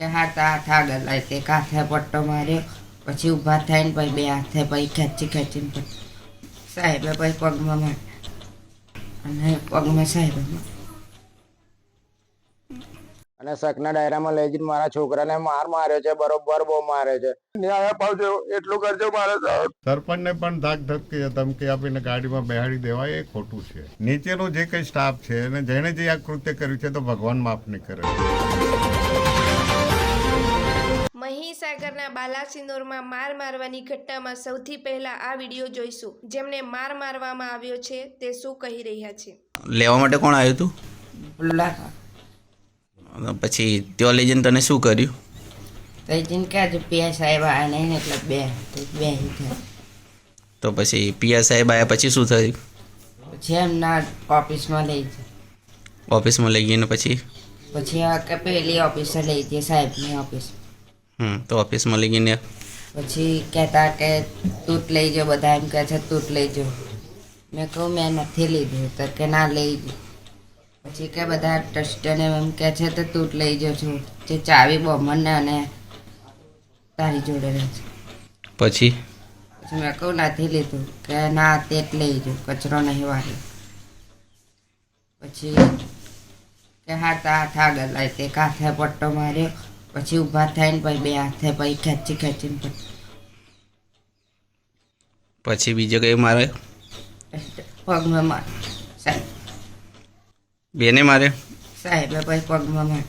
કે હાથ હાથ આગળ લાવી એક હાથે પટ્ટો માર્યો પછી ઊભા થઈને પછી બે હાથે પછી ખેંચી ખેંચીને પછી સાહેબે પછી પગમાં માર્યો. અને પગમાં સાહેબે અને શકના ડાયરામાં લઈ જઈને મારા છોકરાને માર માર્યો છે બરોબર બહુ મારે છે. ન્યાય અપાવજો એટલું કરજો મારે સરપંચને પણ ધાક ધમકી ધમકી આપીને ગાડીમાં બેહાડી દેવાય એ ખોટું છે. નીચેનો જે કંઈ સ્ટાફ છે અને જેણે જે આ કૃત્ય કર્યું છે તો ભગવાન માફ નહીં કરે. મહીસાગરના બાલાસિનોરમાં માર મારવાની ઘટનામાં સૌથી પહેલા આ વીડિયો જોઈશું. જેમને માર મારવામાં આવ્યો છે તે શું કહી રહ્યા છે? લેવા માટે કોણ આવ્યું હતું બોલા અને પછી ત્યાં લઈ જઈને તને શું કર્યું? તો એ જઈને કે હજુ પીએ સાહેબ આવ્યા નહીં ને એટલે બે તો બે તો પછી પિયા સાહેબ આવ્યા પછી શું થયું? પછી એમના ઓફિસમાં લઈ જાય ઓફિસમાં લઈ ગઈને પછી? પછી આ કે પેલી ઓફિસે લઈ જઈએ સાહેબની ઓફિસ હમ તો ઓફિસમાં લઈ ગઈને પછી કહેતા કે તૂટ લઈ જાઓ બધા એમ કહે છે તૂટ લઈ જાઓ. મેં કહું મેં નથી લીધું. તો કે ના લઈ પછી કે બધા ટ્રસ્ટને એમ કહે છે તો તૂટ લઈ જાઓ છું. જે ચાવી બમણને અને તારી જોડે રહે છે. પછી? પછી મેં કહું નથી લીધું. કે ના તે જ લઈ જાઉં કચરો નહીં વાળી. પછી કે હાથ હાથ આગળ લાવી તે કાંઠે પટ્ટો માર્યો. પછી ઊભા થઈને પછી બે હાથે પછી ખેંચી ખેંચીને પછી પછી બીજો કઈ મારે? પગમાં માર. સાહેબ. બેને મારે? સાહેબે પછી પગમાં માર.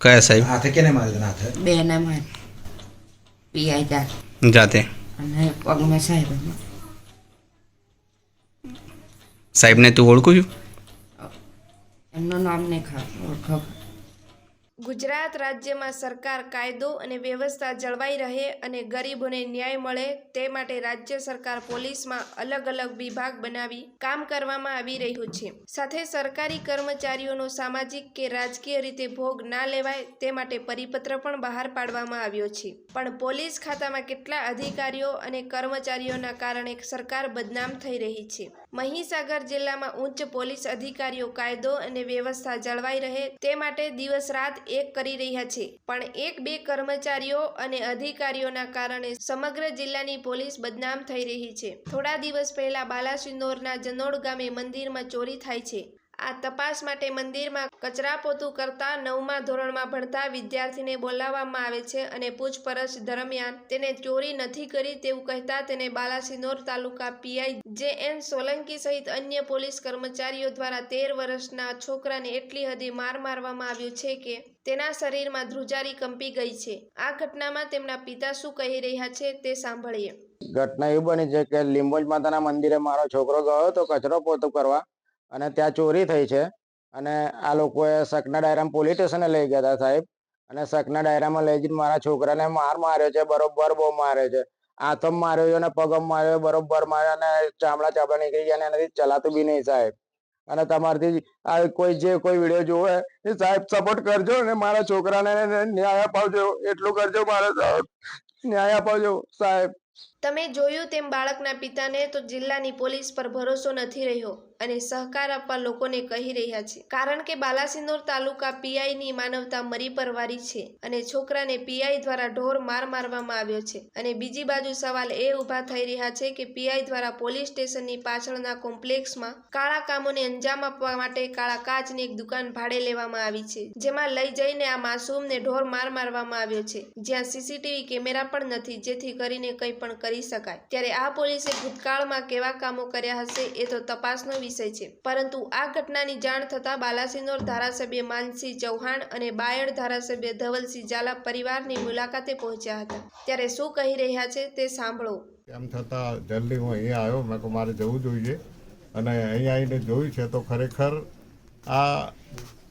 કયા સાહેબ? હાથે કેને મારી તને હાથે? બેને માર. પીઆઈ જાત. જાતે. અને પગમાં સાહેબે માર. સાહેબને તું ઓળખું છું? એમનું નામ નહીં ખાવ ઓળખો. ગુજરાત રાજ્યમાં સરકાર કાયદો અને વ્યવસ્થા જળવાઈ રહે અને ગરીબોને ન્યાય મળે તે માટે રાજ્ય સરકાર પોલીસમાં અલગ અલગ વિભાગ બનાવી કામ કરવામાં આવી રહ્યું છે. સાથે સરકારી કર્મચારીઓનો સામાજિક કે રાજકીય રીતે ભોગ ના લેવાય તે માટે પરિપત્ર પણ બહાર પાડવામાં આવ્યો છે. પણ પોલીસ ખાતામાં કેટલા અધિકારીઓ અને કર્મચારીઓના કારણે સરકાર બદનામ થઈ રહી છે? મહીસાગર જિલ્લામાં ઉચ્ચ પોલીસ અધિકારીઓ કાયદો અને વ્યવસ્થા જળવાઈ રહે તે માટે દિવસ રાત એક કરી રહ્યા છે. પણ એક બે કર્મચારીઓ અને અધિકારીઓના કારણે સમગ્ર જિલ્લાની પોલીસ બદનામ થઈ રહી છે. થોડા દિવસ પહેલા બાલાસિનોરના જનોડ ગામે મંદિરમાં ચોરી થાય છે. આ તપાસ માટે મંદિરમાં કચરા પોતું કરતા નવમા ધોરણમાં ભણતા વિદ્યાર્થીને બોલાવવામાં આવે છે અને પૂછપરછ દરમિયાન તેને ચોરી નથી કરી તેવું કહેતા તેને Balasinor taluka PI J N Solanki સહિત અન્ય પોલીસ કર્મચારીઓ દ્વારા તેર વર્ષના છોકરાને એટલી હદે માર મારવામાં આવ્યો છે કે તેના શરીરમાં ધ્રુજારી કંપી ગઈ છે. આ ઘટનામાં તેમના પિતા શું કહી રહ્યા છે તે સાંભળીએ. ઘટના એવી બની છે કે લીંબોજ માતાના મંદિરે મારો છોકરો ગયો હતો કચરો પોતો કરવા. અને ત્યાં ચોરી થઈ છે. અને આ લોકોએ સકના ડાયરામાં પોલીસ સ્ટેશને લઈ ગયા હતા સાહેબ. અને સકના ડાયરામાં લઈ જઈને મારા છોકરાને માર માર્યો છે, બરોબર બહુ મારે છે. હાથમ માર્યો છે અને પગમ માર્યો બરોબર માર્યો અને ચામડા ચામડા નીકળી ગયા અને એનાથી ચલાતું બી નહીં સાહેબ. અને તમારથી આ કોઈ જે કોઈ વીડિયો જોવે એ સાહેબ સપોર્ટ કરજો અને મારા છોકરાને ન્યાય અપાવજો. એટલું કરજો મારે ન્યાય અપાવજો સાહેબ. તમે જોયું તેમ બાળકના પિતાને તો જિલ્લાની પોલીસ પર ભરોસો નથી રહ્યો અને સહકાર આપવા લોકોને કહી રહ્યા છે. કારણ કે બાલાસિનોર તાલુકા પીઆઈની માનવતા મરી પરવારી છે અને છોકરાને પીઆઈ દ્વારા ઢોર માર મારવામાં આવ્યો છે. અને બીજી બાજુ સવાલ એ ઊભા થઈ રહ્યા છે કે પીઆઈ દ્વારા પોલીસ સ્ટેશનની પાછળના કોમ્પ્લેક્સમાં કાળા કામોને અંજામ આપવા માટે કાળા કાચની એક દુકાન ભાડે લેવામાં આવી છે, જેમાં લઈ જઈને આ માસૂમને ઢોર માર મારવામાં આવ્યો છે. જ્યાં સીસીટીવી કેમેરા પણ નથી, જેથી કરીને કંઈ પણ કરી શકાય. ત્યારે આ પોલીસે ભૂતકાળમાં કેવા કામો કર્યા હશે એ તો તપાસનો વિષય છે. પરંતુ આ ઘટનાની જાણ થતાં બાલાસિનોર ધારાસભ્ય માનસિંહ ચૌહાણ અને બાયડ ધારાસભ્ય ધવલસિંહ ઝાલા પરિવારની મુલાકાતે પહોંચ્યા હતા. ત્યારે શું કહી રહ્યા છે તે સાંભળો. એમ છતાં જલ્દી હું અહીંયા આવ્યો. મેં કહું મારે જવું જોઈએ. અને અહીંયા આવીને જોયું છે તો ખરેખર આ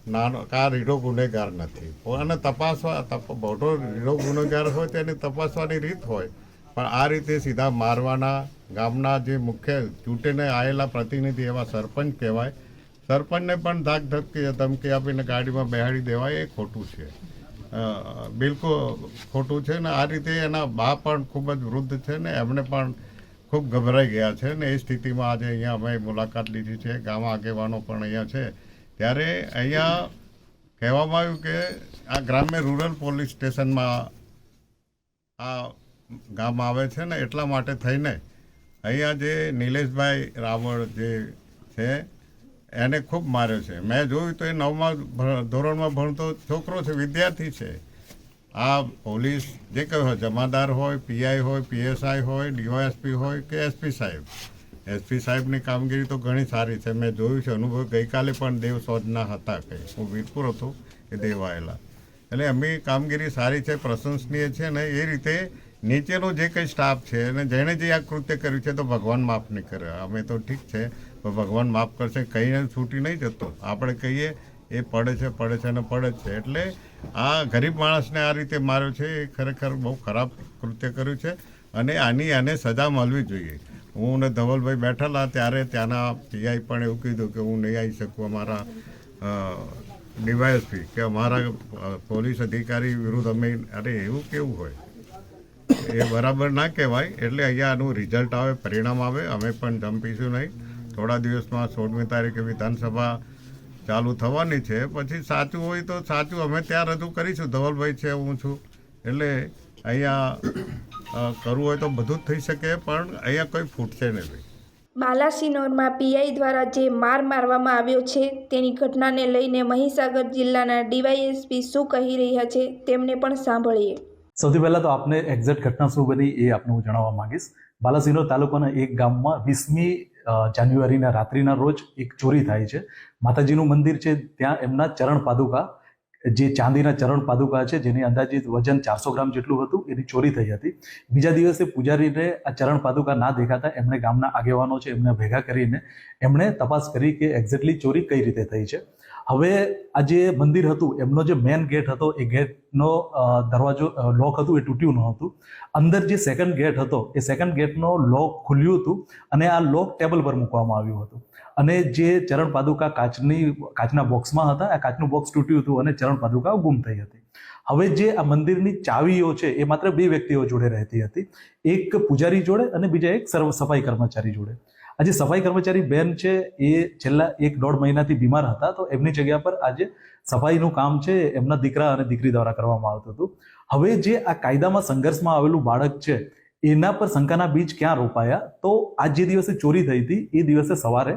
નાનો, આ રીઢો ગુનેગાર નથી. અને તપાસવા, તપ- મોટો રીઢો ગુનેગાર હોય તેની તપાસવાની રીત હોય. પણ આ રીતે સીધા મારવાના ગામના જે મુખ્ય ચૂંટીને આવેલા પ્રતિનિધિ એવા સરપંચ કહેવાય. સરપંચને પણ ધાક ધમકી ધમકી આપીને ગાડીમાં બેહાડી દેવાય, એ ખોટું છે. બિલકુલ ખોટું છે ને આ રીતે એના બા પણ ખૂબ જ વૃદ્ધ છે ને એમણે પણ ખૂબ ગભરાઈ ગયા છે ને એ સ્થિતિમાં આજે અહીંયા અમે મુલાકાત લીધી છે ગામ આગેવાનો પણ અહીંયા છે. ત્યારે અહીંયા કહેવામાં આવ્યું કે આ ગ્રામ્ય રૂરલ પોલીસ સ્ટેશનમાં આ ગામ આવે છે ને એટલા માટે થઈને અહીંયા જે નિલેશભાઈ રાવળ જે છે, એને ખૂબ માર્યો છે. મેં જોયું તો એ નવમા ધોરણમાં ભણતો છોકરો છે, વિદ્યાર્થી છે. આ પોલીસ જે કહ્યું હોય, જમાદાર હોય, પીઆઈ હોય, પીએસઆઈ હોય, ડીવાયએસપી હોય કે એસપી સાહેબ. એસપી સાહેબની કામગીરી તો ઘણી સારી છે. મેં જોયું છે, અનુભવ ગઈકાલે પણ દેવ સોજના હતા કંઈ. હું વીરપુર હતો, એ દેવ આવેલા એટલે એમની કામગીરી સારી છે, પ્રશંસનીય છે ને એ રીતે નીચેનો જે કંઈ સ્ટાફ છે અને જેણે જે આ કૃત્ય કર્યું છે તો ભગવાન માફ નહીં કરે. અમે તો ઠીક છે, પણ ભગવાન માફ કરશે, કહીને છૂટી નહીં જતો. આપણે કહીએ, એ પડે છે પડે છે અને પડે જ છે. એટલે આ ગરીબ માણસને આ રીતે માર્યો છે, એ ખરેખર બહુ ખરાબ કૃત્ય કર્યું છે અને આની આને સજા મળવી જોઈએ. હું અને ધવલભાઈ બેઠેલા ત્યારે ત્યાંના પીઆઈ પણ એવું કીધું કે હું નહીં આવી શકું અમારા ડીવાયએસપી કે અમારા પોલીસ અધિકારી વિરુદ્ધ અમે, અરે એવું કેવું હોય? એ બરાબર ના કહેવાય. એટલે અહીંયા આનું રિઝલ્ટ આવે, પરિણામ આવે. અમે પણ ધમપીશું નહીં. થોડા દિવસમાં સોળમી તારીખે વિધાનસભા ચાલુ થવાની છે. પછી સાચું હોય તો સાચું. અમે ત્યાં રજૂ કરીશું. ધવલભાઈ છે, હું છું. એટલે અહીંયા કરવું હોય તો બધું જ થઈ શકે, પણ અહીંયા કોઈ ફૂટશે નહીં બાલાસિનોરમાં પીઆઈ દ્વારા જે માર મારવામાં આવ્યો છે, તેની ઘટનાને લઈને મહીસાગર જિલ્લાના ડીવાયએસપી શું કહી રહ્યા છે, તેમને પણ સાંભળીએ. સૌથી પહેલાં તો આપને એક્ઝેક્ટ ઘટના શું બની એ આપને હું જણાવવા માંગીશ. બાલાસિનોર તાલુકાના એક ગામમાં વીસમી જાન્યુઆરીના રાત્રિના રોજ એક ચોરી થાય છે. માતાજીનું મંદિર છે ત્યાં એમના ચરણ પાદુકા, જે ચાંદીના ચરણ પાદુકા છે જેની અંદાજિત વજન ચારસો ગ્રામ જેટલું હતું, એની ચોરી થઈ હતી. બીજા દિવસે પૂજારીને આ ચરણ પાદુકા ના દેખાતા એમણે ગામના આગેવાનો છે એમને ભેગા કરીને એમણે તપાસ કરી કે એક્ઝેક્ટલી ચોરી કઈ રીતે થઈ છે. હવે આ જે મંદિર હતું, એમનો જે મેન ગેટ હતો, એ ગેટનો અ, દરવાજો લોક હતું એ તૂટ્યું ન હતું અંદર જે સેકન્ડ ગેટ હતો એ સેકન્ડ ગેટનો લોક ખુલ્યું હતું અને આ લોક ટેબલ પર મૂકવામાં આવ્યું હતું. અને જે ચરણ પાદુકા કાચની કાચના બોક્સમાં હતા આ કાચનું બોક્સ તૂટ્યું હતું અને ચરણ પાદુકા ગુમ થઈ હતી. હવે જે આ મંદિરની ચાવીઓ છે એ માત્ર બે વ્યક્તિઓ જોડે રહેતી હતી. એક પૂજારી જોડે અને બીજા એક સર્વ સફાઈ કર્મચારી જોડે. આ જે સફાઈ કર્મચારી બેન છે, એ છેલ્લા એક દોઢ મહિનાથી બીમાર હતા, તો એમની જગ્યા પર આજે સફાઈનું કામ છે, એમના દીકરા અને દીકરી દ્વારા કરવામાં આવતું હતું. હવે જે આ કાયદામાં સંઘર્ષમાં આવેલું બાળક છે, એના પર શંકાના બીજ ક્યાં રોપાયા? તો આ જે દિવસે ચોરી થઈ હતી, એ દિવસે સવારે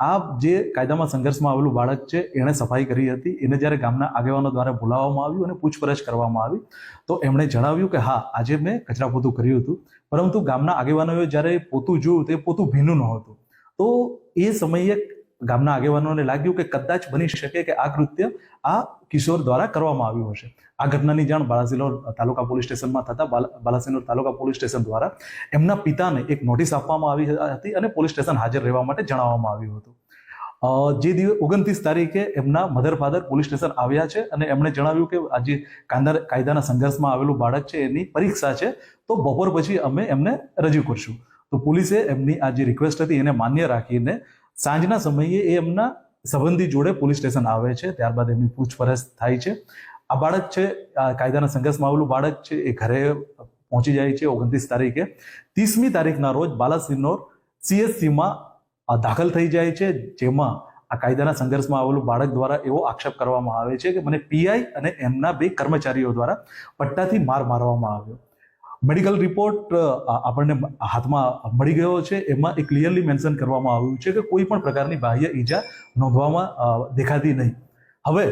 આ જે કાયદામાં સંઘર્ષમાં આવેલું બાળક છે, એણે સફાઈ કરી હતી. એને જ્યારે ગામના આગેવાનો દ્વારા બોલાવવામાં આવ્યું અને પૂછપરછ કરવામાં આવી, તો એમણે જણાવ્યું કે, હા, આજે મેં કચરા પોતું કર્યું હતું. પરંતુ ગામના આગેવાનોએ જ્યારે પોતું જોયું, તે પોતું ભીનું નહોતું. તો એ સમયે ગામના આગેવાનોને લાગ્યું કે કદાચ બની શકે કે આ કૃત્ય આ કિશોર દ્વારા કરવામાં આવ્યું હશે. આ ઘટનાની જાણ બાલાસિનોર તાલુકા પોલીસ સ્ટેશનમાં થતા બાલા- બાલાસિનોર તાલુકા પોલીસ સ્ટેશન દ્વારા એમના પિતાને એક નોટિસ આપવામાં આવી હતી અને પોલીસ સ્ટેશન હાજર રહેવા માટે જણાવવામાં આવ્યું હતું. જે દિવસ ઓગણત્રીસ તારીખે એમના મધર ફાધર પોલીસ સ્ટેશન આવ્યા છે અને એમણે જણાવ્યું કે આજે કાયદા કાયદાના સંઘર્ષમાં આવેલું બાળક છે, એની પરીક્ષા છે, તો બપોર પછી અમે એમને રજૂ કરશું. તો પોલીસે એમની આ જે રિક્વેસ્ટ હતી એને માન્ય રાખીને સાંજના સમયે એ એમના સંબંધી જોડે પોલીસ સ્ટેશન આવે છે. ત્યારબાદ એમની પૂછપરછ થાય છે. આ બાળક છે કાયદાના સંઘર્ષમાં આવેલું બાળક છે, એ ઘરે પહોંચી જાય છે ઓગણત્રીસ તારીખે. ત્રીસમી તારીખના રોજ બાલાસિનોર સીએસસીમાં દાખલ થઈ જાય છે, જેમાં આ કાયદાના સંઘર્ષમાં આવેલું બાળક દ્વારા એવો આક્ષેપ કરવામાં આવે છે કે મને પીઆઈ અને એમના બે કર્મચારીઓ દ્વારા પટ્ટાથી માર મારવામાં આવ્યો. મેડિકલ રિપોર્ટ આપણને હાથમાં મળી ગયો છે. એમાં એ ક્લિયરલી મેન્શન કરવામાં આવ્યું છે કે કોઈ પણ પ્રકારની બાહ્ય ઈજા નોંધવામાં દેખાતી નહીં. હવે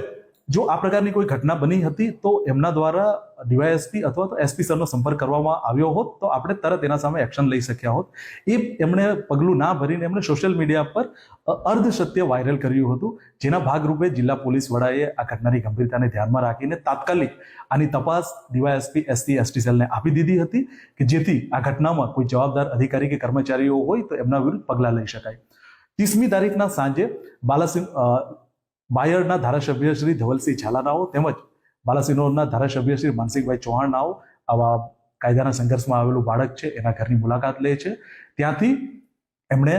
જો આ પ્રકારની કોઈ ઘટના બની હતી તો એમના દ્વારા ડીવાયએસપી અથવા તો એસપી સરનો સંપર્ક કરવામાં આવ્યો હોત તો આપણે તરત એના સામે એક્શન લઈ શક્યા હોત. એ એમણે પગલું ના ભરીને એમણે સોશિયલ મીડિયા પર અ, અર્ધ સત્ય વાયરલ કર્યું હતું. જેના ભાગરૂપે જિલ્લા પોલીસ વડાએ આ ઘટનાની ગંભીરતાને ધ્યાનમાં રાખીને તાત્કાલિક આની તપાસ ડીવાયએસપી એસટી એસટી સેલને આપી દીધી હતી કે જેથી આ ઘટનામાં કોઈ જવાબદાર અધિકારી કે કર્મચારીઓ હોય તો એમના વિરુદ્ધ પગલાં લઈ શકાય. ત્રીસમી તારીખના સાંજે બાલાસિંહ બાયડના ધારાસભ્ય શ્રી ધવલસિંહ ઝાલાનાઓ તેમજ બાલાસિનોરના ધારાસભ્ય શ્રી માનસિંહભાઈ ચૌહાણનાઓ આવા કાયદાના સંઘર્ષમાં આવેલું બાળક છે, એના ઘરની મુલાકાત લે છે. ત્યાંથી એમણે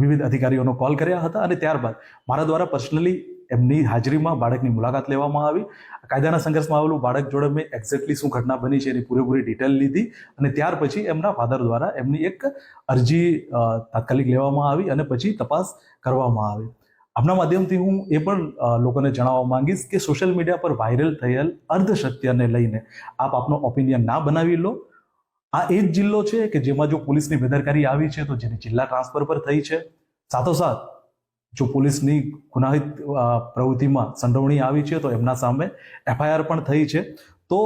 વિવિધ અધિકારીઓનો કોલ કર્યા હતા અને ત્યારબાદ મારા દ્વારા પર્સનલી એમની હાજરીમાં બાળકની મુલાકાત લેવામાં આવી. કાયદાના સંઘર્ષમાં આવેલું બાળક જોડે મેં એક્ઝેક્ટલી શું ઘટના બની છે એની પૂરેપૂરી ડિટેલ લીધી અને ત્યાર પછી એમના ફાધર દ્વારા એમની એક અરજી તાત્કાલિક લેવામાં આવી અને પછી તપાસ કરવામાં આવી. આપના માધ્યમથી હું એ પણ લોકોને જણાવવા માંગીશ કે સોશિયલ મીડિયા પર વાયરલ થયેલ અર્ધસત્યને લઈને આપ આપનો ઓપિનિયન ના બનાવી લો. આ એ જ જિલ્લો છે કે જેમાં જો પોલીસની બેદરકારી આવી છે તો જેની જિલ્લા ટ્રાન્સફર પર થઈ છે. સાથોસાથ, જો પોલીસની ગુનાહિત પ્રવૃત્તિમાં સંડોવણી આવી છે તો એમના સામે એફઆઈઆર પણ થઈ છે. તો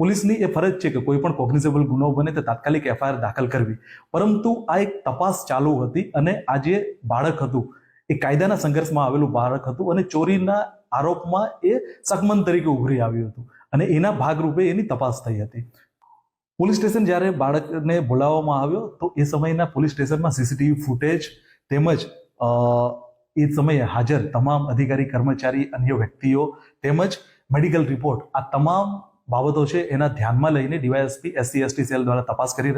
પોલીસની એ ફરજ છે કે કોઈ પણ કોગ્નિઝેબલ ગુનો બને તે તાત્કાલિક એફઆઈઆર દાખલ કરવી. પરંતુ આ એક તપાસ ચાલુ હતી અને આ જે બાળક હતું. એ કાયદાના સંઘર્ષમાં આવેલું બાળક હતું અને ચોરીના આરોપમાં એ સગમન તરીકે ઉભરી આવ્યું હતું અને એના ભાગરૂપે એની તપાસ થઈ હતી. પોલીસ સ્ટેશન જ્યારે બાળકને બોલાવવામાં આવ્યો તો એ સમયના પોલીસ સ્ટેશનમાં સીસીટીવી ફૂટેજ તેમજ એ સમયે હાજર તમામ અધિકારી, કર્મચારી, અન્ય વ્યક્તિઓ તેમજ મેડિકલ રિપોર્ટ આ તમામ બાબતો છે એના ધ્યાનમાં લઈને ડીવાયએસપી એસસી એસટી સેલ દ્વારા તપાસ કરી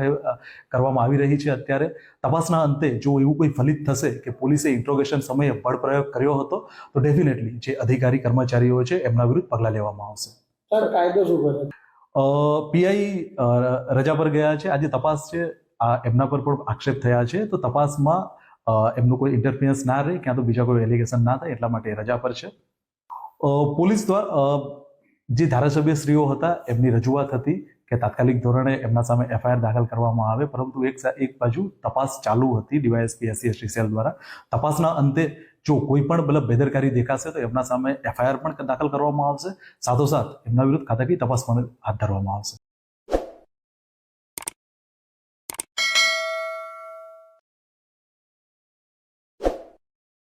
કરવામાં આવી રહી છે. અત્યારે તપાસના અંતે જો એવું કોઈ ફલિત થશે કે પોલીસે ઇન્ટ્રોગેશન સમયે બળપ્રયોગ કર્યો હતો તો ડેફિનેટલી જે અધિકારી કર્મચારીઓ છે એમના વિરુદ્ધ પગલાં લેવામાં આવશે. સર કાયદો શું કરે? પીઆઈ રજા પર ગયા છે. આજે તપાસ છે. આ એમના પર પણ આક્ષેપ થયા છે. તો તપાસમાં એમનું કોઈ ઇન્ટરફિયન્સ ના રહે ક્યાં તો બીજા કોઈ એલિગેશન ના થાય એટલા માટે રજા પર છે. પોલીસ દ્વારા જે ધારાસભ્યશ્રીઓ હતા, એમની રજૂઆત હતી કે તાત્કાલિક ધોરણે એમના સામે એફઆઈઆર દાખલ કરવામાં આવે. પરંતુ એક એક બાજુ તપાસ ચાલુ હતી ડીવાયએસપી, એસસી, એસટી સેલ દ્વારા. તપાસના અંતે જો કોઈ પણ મતલબ બેદરકારી દેખાશે તો એમના સામે એફઆઈઆર પણ દાખલ કરવામાં આવશે. સાથોસાથ એમના વિરુદ્ધ ખાતાકીય તપાસ પણ હાથ ધરવામાં આવશે.